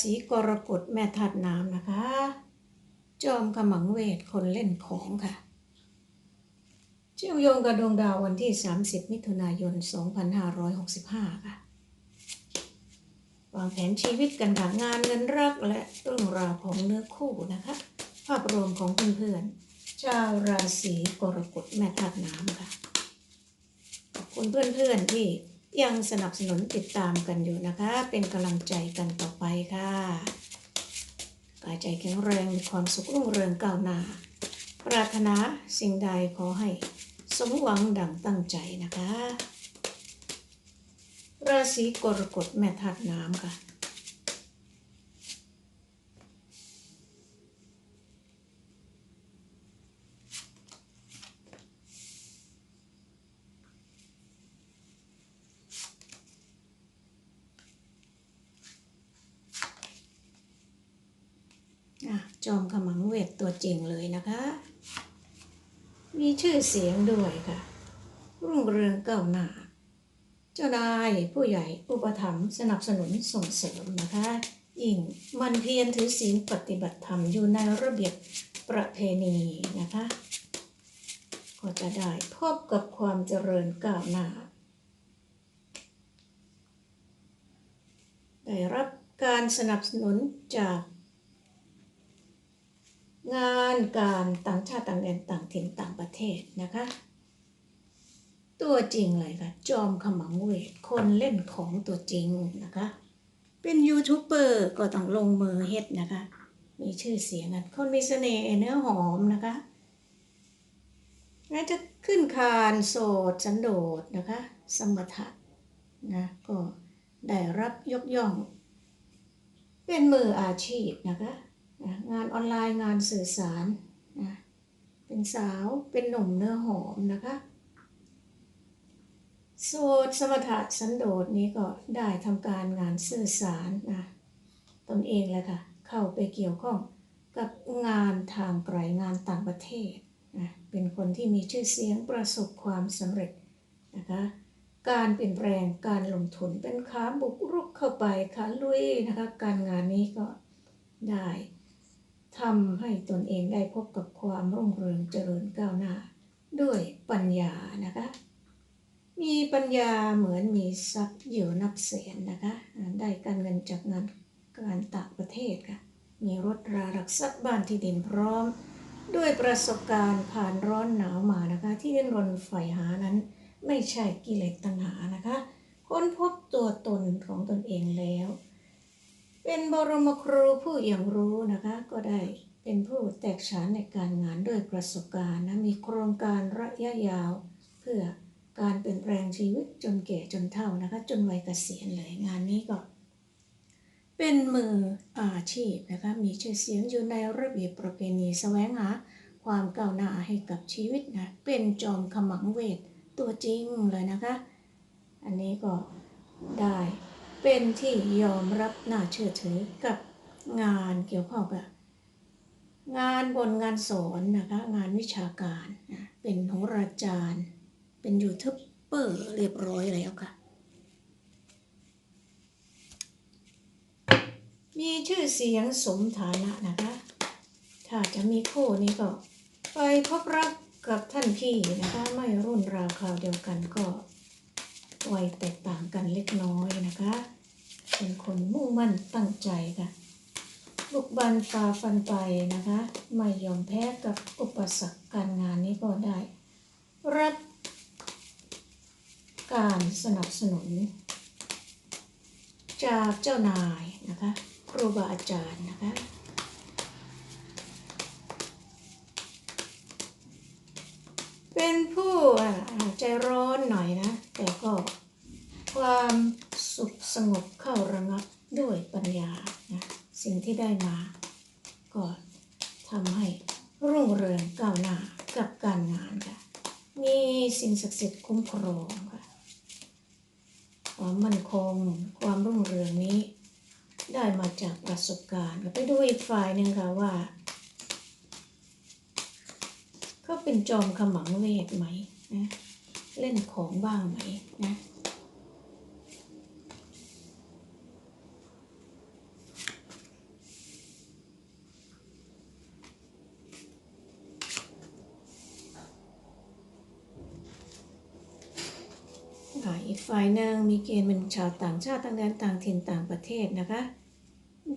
ศีกรกฎแม่ธาตุน้ำนะคะ จอมขมังเวทคนเล่นของค่ะ เชื่อมโยงกับดวงดาววันที่ 30 มิถุนายน 2565 ค่ะ วางแผนชีวิตกันค่ะงานเงินรักและเรื่องราวของเนื้อคู่นะคะ ภาพรวมของเพื่อนๆชาวราศีกรกฎแม่ธาตุน้ำค่ะ ขอบคุณเพื่อนๆที่ ยังสนับสนุนติดตามกันอยู่นะคะ เป็นกำลังใจกันต่อไปค่ะกายใจแข็งแรงมีความสุขรุ่งเรืองก้าวหน้า ปรารถนาสิ่งใดขอให้สมหวังดังตั้งใจนะคะ ราศีกรกฎแม่ธาตุน้ำค่ะ อะ จอมขมังเวทตัวจริงเลยนะคะ มีชื่อเสียงด้วยค่ะ รุ่งเรืองก้าวหน้า เจ้านายผู้ใหญ่อุปถัมภ์สนับสนุนส่งเสริมนะคะยิ่งมันเพียรถือศีลปฏิบัติธรรมอยู่ในระเบียบประเพณีนะคะ ก็จะได้พบกับความเจริญก้าวหน้า ได้รับการสนับสนุนจาก งานการต่างชาติต่างแดนต่างถิ่นต่างประเทศนะคะ ตัวจริงเลยค่ะ จอมขมังเวทคนเล่นของตัวจริงนะคะ เป็นยูทูบเบอร์ก็ต้องลงมือเฮ็ดนะคะ มีชื่อเสียงคนมีเสน่ห์เนื้อหอมนะคะแม้จะขึ้นคานโสดสันโดษนะคะ สมถะนะก็ได้รับยกย่อง เป็นมืออาชีพนะคะ งานออนไลน์งานสื่อสารนะเป็นสาวเป็นหนุ่มเนื้อหอมนะคะโสดสมถะสันโดษนี้ก็ได้ทำการงานสื่อสารนะตนเองแหละค่ะ เข้าไปเกี่ยวข้องกับงานทางไกลงานต่างประเทศนะเป็นคนที่มีชื่อเสียงประสบความสำเร็จนะคะการเปลี่ยนแปลงการลงทุนเป็นขาบุกรุกเข้าไปขาลุยนะคะการงานนี้ก็ได้ ทำให้ตนเองได้พบกับความรุ่งเรืองเจริญก้าวหน้า ด้วยปัญญานะคะ มีปัญญาเหมือนมีทรัพย์อยู่นับแสนนะคะ ได้การเงินจากงานการต่างประเทศค่ะ มีรถรารักทรัพย์บ้านที่ดินพร้อม ด้วยประสบการณ์ผ่านร้อนหนาวมานะคะ ที่ดิ้นรนใฝ่หานั้น ไม่ใช่กิเลสตัณหานะคะ ค้นพบตัวตนของตนเองแล้ว เป็นบรมครูผู้อย่างรู้นะคะ ก็ได้เป็นผู้แตกฉานในการงานด้วยประสบการณ์นะมีโครงการระยะยาว เพื่อการเปลี่ยนแปลงชีวิตจนแก่จนเฒ่านะคะ จนวัยเกษียณเลยงานนี้ก็ เป็นมืออาชีพนะคะมีชื่อเสียงอยู่ในระเบียบประเพณีแสวงหาความก้าวหน้าให้กับชีวิตนะเป็นจอมขมังเวทตัวจริงเลยนะคะ อันนี้ก็ได้ เป็นที่ยอมรับน่าเชื่อถือกับงานเกี่ยวข้องกับงานบนงานสอนนะคะ งานวิชาการนะเป็นโหราจารย์ เป็นยูทูบเบอร์เรียบร้อยแล้วค่ะ มีชื่อเสียงสมฐานะนะคะ ถ้าจะมีคู่นี้ก็ ไปพบรักกับท่านพี่นะคะ ไม่รุ่นราวคราวเดียวกันก็ วัยแตกต่างกันเล็กน้อยนะคะ เป็นคนมุ่งมั่นตั้งใจค่ะ บุกบันฝ่าฟันไปนะคะ ไม่ยอมแพ้กับอุปสรรคการงานนี้ก็ได้ รับการสนับสนุน จากเจ้านายนะคะ ครูบาอาจารย์นะคะ เป็นผู้อาใจร้อนหน่อยนะ แต่ก็ความสุขสงบเข้าระงับด้วยปัญญานะสิ่งที่ได้มา็นจอมขมังเวทไหมนะเล่นของบ้างไหมนะอีกฝ่ายนางมีเกณฑ์เป็นชาวต่างชาติต่างแดนต่างถิ่นต่างประเทศนะคะ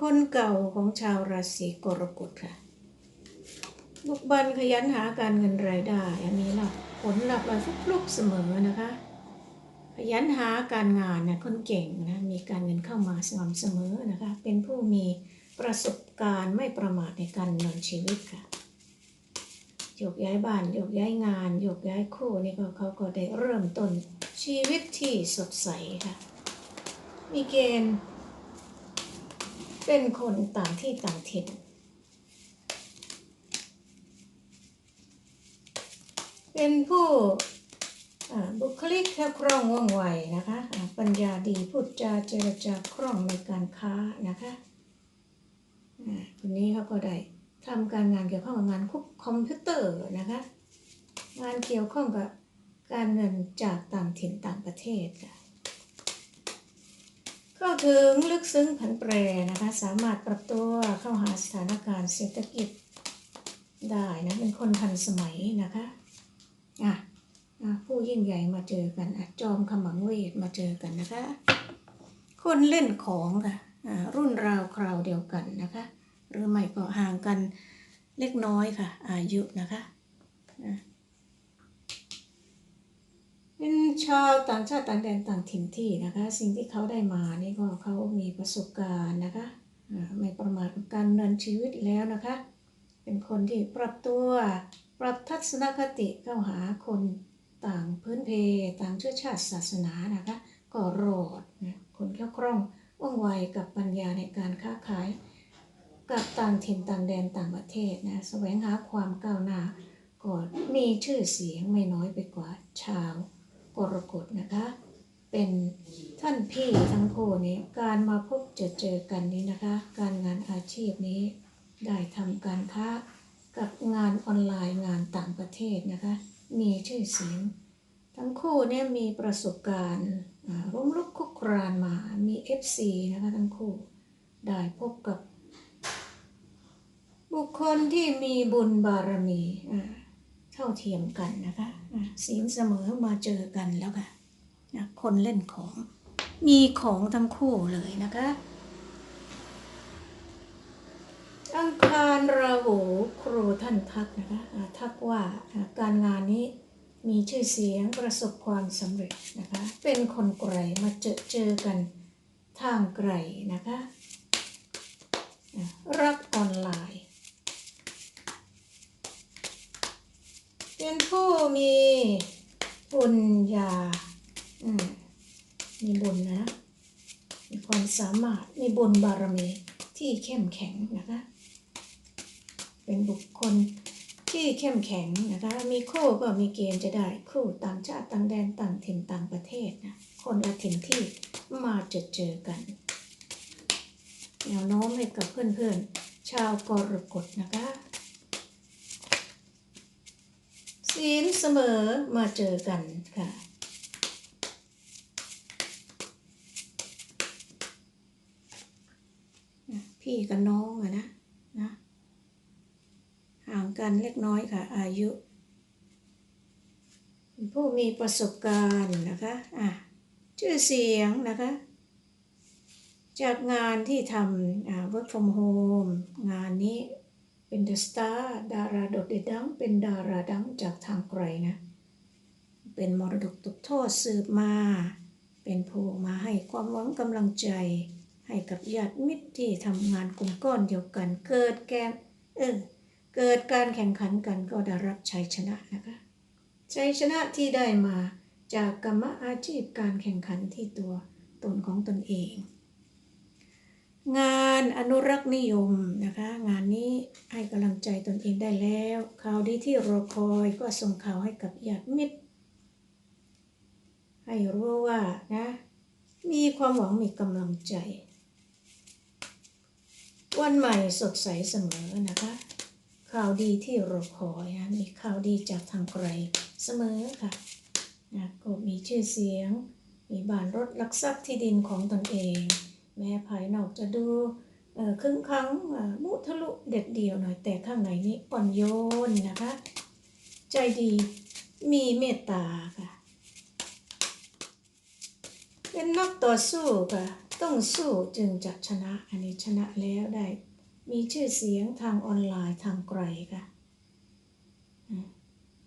คนเก่าของชาวราศีกรกฎค่ะ บุกบันขยันหาการเงินรายได้มีหลับผลลัพธ์มาฟลุกเสมอนะคะ ขยันหาการงานนะคนเก่งนะมีการเงินเข้ามาสม่ำเสมอนะคะ เป็นผู้มีประสบการณ์ไม่ประมาทในการดำเนินชีวิตค่ะโยกย้ายบ้านโยกย้ายงานโยกย้ายคู่นี่ก็เขาก็ได้เริ่มต้นชีวิตที่สดใสค่ะ มีเกณฑ์เป็นคนต่างที่ต่างถิ่น เป็นผู้บุคลิกแค่คล่องว่องไวนะคะปัญญาดีพูดจาเจรจาคล่องในการค้านะคะคนนี้เขาก็ได้ทำการงานเกี่ยวข้องกับงานคุกคอมพิวเตอร์นะคะ งานเกี่ยวข้องกับการเงินจากต่างถิ่นต่างประเทศค่ะเข้าถึงลึกซึ้งผันแปรนะคะ สามารถปรับตัวเข้าหาสถานการณ์เศรษฐกิจได้นะเป็นคนทันสมัยนะคะ อะผู้ยิ่งใหญ่มาเจอกันอจอมขมังเวทมาเจอกันนะคะ คนเล่นของค่ะรุ่นราวคราวเดียวกันนะคะ หรือไม่ก็ห่างกันเล็กน้อยค่ะ อายุนะคะเป็นชาวต่างชาติต่างแดนต่างถิ่นที่นะคะ สิ่งที่เขาได้มานี่ก็เขามีประสบการณ์นะคะไม่ประมาทกับการดำเนินชีวิตแล้วนะคะ เป็นคนที่ปรับตัว ปรับทัศนคติเข้าหาคนต่างพื้นเพ ต่างเชื้อชาติศาสนานะคะก็รอดนะคนแคล่วคล่องว่องไวกับปัญญาในการค้าขาย กับต่างถิ่นต่างแดนต่างประเทศนะแสวงหาความก้าวหน้าก็มีชื่อเสียงไม่น้อยไปกว่าชาวกรกฎนะคะ เป็นท่านพี่ทั้งคู่นี้การมาพบเจอเจอกันนี้นะคะ การงานอาชีพนี้ได้ทำการค้า กับงานออนไลน์งานต่างประเทศนะคะ มีชื่อเสียง ทั้งคู่เนี่ยมีประสบการณ์ร่วมรุกคุกครานมามี FC นะคะทั้งคู่ได้พบกับ บุคคลที่มีบุญบารมีเท่าเทียมกันนะคะศีลเสมอมาเจอกันแล้วค่ะคนเล่นของมีของทั้งคู่เลยนะคะ อัง คารราหูครูท่านทักนะคะทักว่าการงานนี้มีชื่อเสียงประสบความสำเร็จนะคะ เป็นคนไกลมาเจอเจอกันทางไกลนะคะ รักออนไลน์ เป็นผู้มีบุญญาอืมมีบุญนะ มีความสามารถ มีบุญบารมีที่เข้มแข็งนะคะ เป็นที่เข้มแข็งนะคะมีคู่ก็มีเกณฑ์จะได้คู่ต่างชาติต่างแดนต่างถิ่นต่างประเทศนะคนละถิ่นที่มาเจอเจอกันแนวโน้มให้กับเพื่อนๆ ชาวกรกฎนะคะศีลเสมอมาเจอกันค่ะพี่กับน้องอะนะนะ กันเล็กน้อยค่ะ อายุ ผู้มีประสบการณ์นะคะอะชื่อเสียงนะคะ จากงานที่ทำอ่า work from home งานนี้เป็นเดอะสตาร์ดาราโดดเด่นดัง เป็นดาราดังจากทางไกลนะ เป็นมรดกตกทอดสืบมา เป็นผู้มาให้ความหวังกำลังใจ ให้กับญาติมิตรที่ทำงานกลุ่มก้อนเดียวกัน เกิดแกนเออ เกิดการแข่งขันกันก็ได้รับชัยชนะนะคะชัยชนะที่ได้มาจากกรรมอาชีพการแข่งขันที่ตัวตนของตนเอง งานอนุรักษ์นิยมนะคะ งานนี้ให้กำลังใจตนเองได้แล้วข่าวดีที่รอคอยก็ส่งข่าวให้กับญาติมิตร ให้รู้ว่านะมีความหวังมีกำลังใจ วันใหม่สดใสเสมอนะคะ ข่าวดีที่รอคอยนะมีข่าวดีจากทางไกลเสมอค่ะนะก็มีชื่อเสียง มีบ้านรถลักทรัพย์ที่ดินของตนเอง แม้ภายนอกจะดูครึ่งครั้งมุทะลุเด็ดเดียวหน่อยแต่ข้างในนี้อ่อนโยนนะคะ ใจดีมีเมตตาค่ะ เป็นนักต่อสู้ค่ะ ต้องสู้จึงจะชนะอันนี้ชนะแล้วได้ มีชื่อเสียงทางออนไลน์ทางไกลค่ะ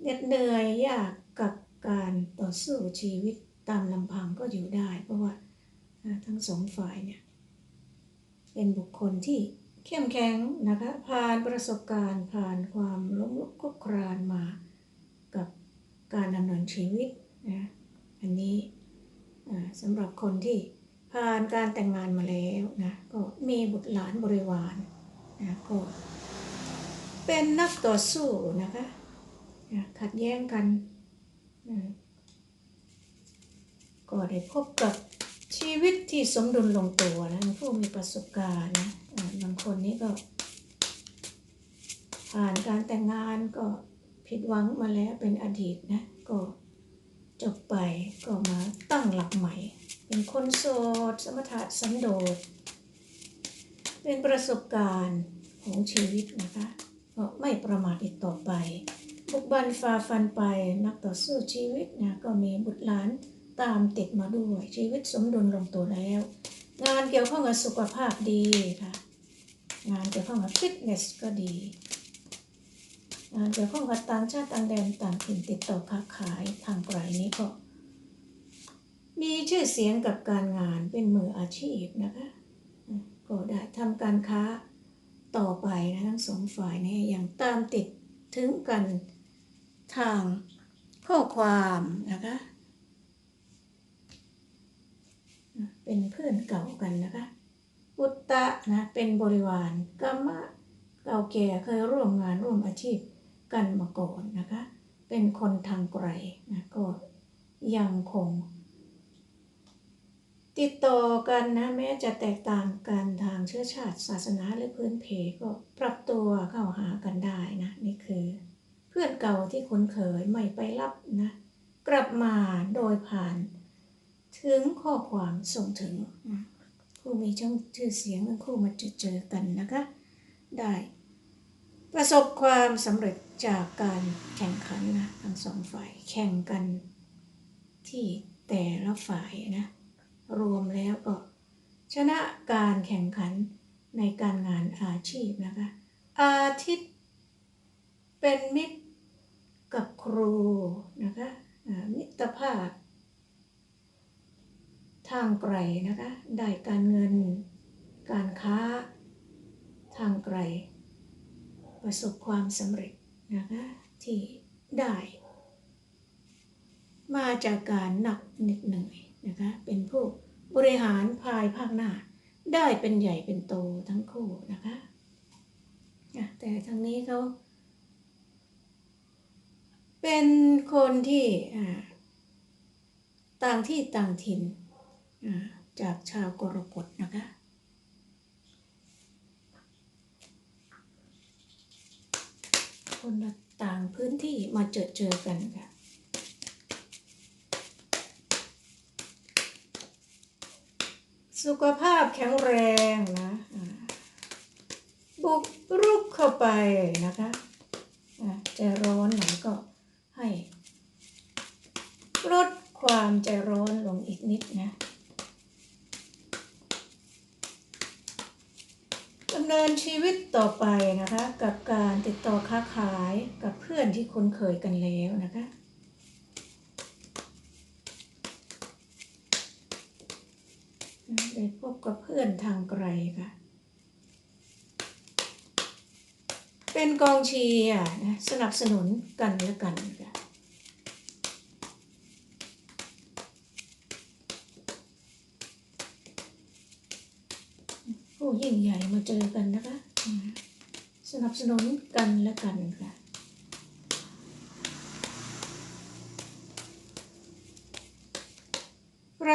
เหน็ดเหนื่อยยากกับการต่อสู้ชีวิตตามลำพังก็อยู่ได้ เพราะว่าทั้งสองฝ่ายเนี่ยเป็นบุคคลที่เข้มแข็งนะคะผ่านประสบการณ์ผ่านความล้มลุกคลุกครานมากับการดำเนินชีวิตนะอันนี้สำหรับคนที่ผ่านการแต่งงานมาแล้วนะก็มีบุตรหลานบริวาร นะก็เป็นนักต่อสู้นะคะขัดแย้งกัน ก็ได้พบกับชีวิตที่สมดุลลงตัวนะผู้มีประสบการณ์นะบางคนนี้ก็ ผ่านการแต่งงานก็ผิดหวังมาแล้วเป็นอดีตนะ ก็จบไปก็มาตั้งหลักใหม่ เป็นคนโสด สมถะสันโดษ เป็นประสบการณ์ของชีวิตนะคะก็ไม่ประมาทอีกต่อไป บุกบันฝ่าฟันไปนักต่อสู้ชีวิตนะก็มีบุตรหลานตามติดมาด้วยชีวิตสมดุลลงตัวแล้ว งานเกี่ยวข้องกับสุขภาพดีค่ะ งานเกี่ยวข้องกับฟิตเนสก็ดี งานเกี่ยวข้องกับต่างชาติต่างแดนต่างถิ่นติดต่อค้าขายทางไกลนี้ก็ มีชื่อเสียงกับการงานเป็นมืออาชีพนะคะ ก็ได้ทำการค้าต่อไปนะทั้งสองฝ่ายเนี่ยอยังตามติดถึงกันทางข้อความนะคะ เป็นเพื่อนเก่ากันนะคะอุตตะนะเป็นบริวารกัมมะเก่าแก่เคยร่วมงานร่วมอาชีพกันมาก่อนนะคะ เป็นคนทางไกลนะก็ยังคง ติดต่อกันนะแม้จะแตกต่างกันทางเชื้อชาติศาสนาหรือพื้นเพก็ปรับตัวเข้าหากันได้นะนี่คือ เพื่อนเก่าที่คุ้นเคยไม่ไปรับนะ กลับมาโดยผ่าน ถึงข้อความส่งถึงผู้มีช่องชื่อเสียงทั้งคู่มาจอเจอกันนะคะ ได้ ประสบความสำเร็จจากการแข่งขันนะทั้งสองฝ่ายแข่งกันที่แต่ละฝ่ายนะ รวมแล้วก็ ชนะการแข่งขันในการงานอาชีพนะคะ อาทิตย์เป็นมิตรกับครูนะคะมิตรภาพ ทางไกลนะคะได้การเงินการค้าทางไกล ประสบความสำเร็จนะคะที่ได้ มาจากการหนักเหน็ดเหนื่อย นะคะเป็นผู้บริหารภายภาคหน้า ได้เป็นใหญ่เป็นโตทั้งคู่นะคะแต่ทางนี้เขาเป็นคนที่ต่างที่ต่างถิ่นจากชาวกรกฎนะคะคนต่างพื้นที่มาเจอเจอกันค่ะ สุขภาพแข็งแรงนะบุกรุกเข้าไปนะคะใจร้อนหน่อยก็ให้ลดความใจร้อนลงอีกนิดนะดำเนินชีวิตต่อไปนะคะ กับการติดต่อค้าขายกับเพื่อนที่คุ้นเคยกันแล้วนะคะ ได้ พบกับเพื่อนทางไกลค่ะ เป็นกองเชียร์นะสนับสนุนกันและกันค่ะผู้ยิ่งใหญ่มาเจอกันนะคะ สนับสนุนกันและกันค่ะ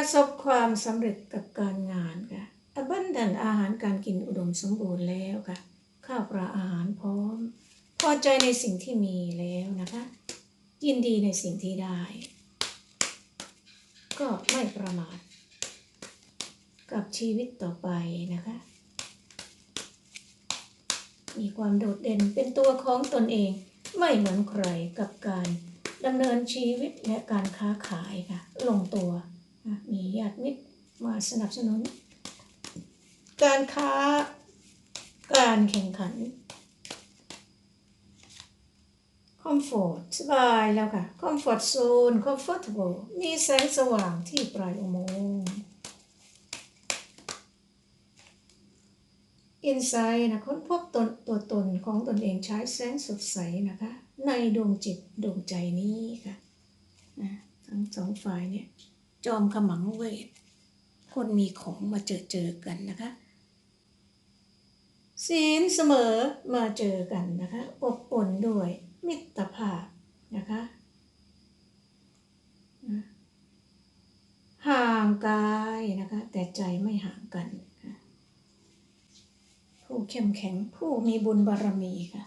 ประสบความสำเร็จกับการงานค่ะอบันดันอาหารการกินอุดมสมบูรณ์แล้วค่ะ ข้าวปลาอาหารพร้อม พอใจในสิ่งที่มีแล้วนะคะ ยินดีในสิ่งที่ได้ ก็ไม่ประมาทกับชีวิตต่อไปนะคะ มีความโดดเด่นเป็นตัวของตนเอง ไม่เหมือนใครกับการดำเนินชีวิตและการค้าขายค่ะ ลงตัว มีญาติมิตรมาสนับสนุน การค้าการแข่งขันคอมฟอร์ตสบายแล้วค่ะคอมฟอร์ตโซนคอมฟอร์ทเบิลมีแสงสว่างที่ปลายอุโมงค์อินไซด์นะค้นพบตนตัวตนของตนเองใช้แสงสดใสนะคะ ในดวงจิตดวงใจนี้ค่ะนะทั้งสองฝ่ายเนี่ย จอมขมังเวท คนมีของมาเจอเจอกันนะคะศีลเสมอมาเจอกันนะคะอบอุ่นด้วยมิตรภาพนะคะห่างกายนะคะ แต่ใจไม่ห่างกัน ผู้เข้มแข็งผู้มีบุญบารมีค่ะ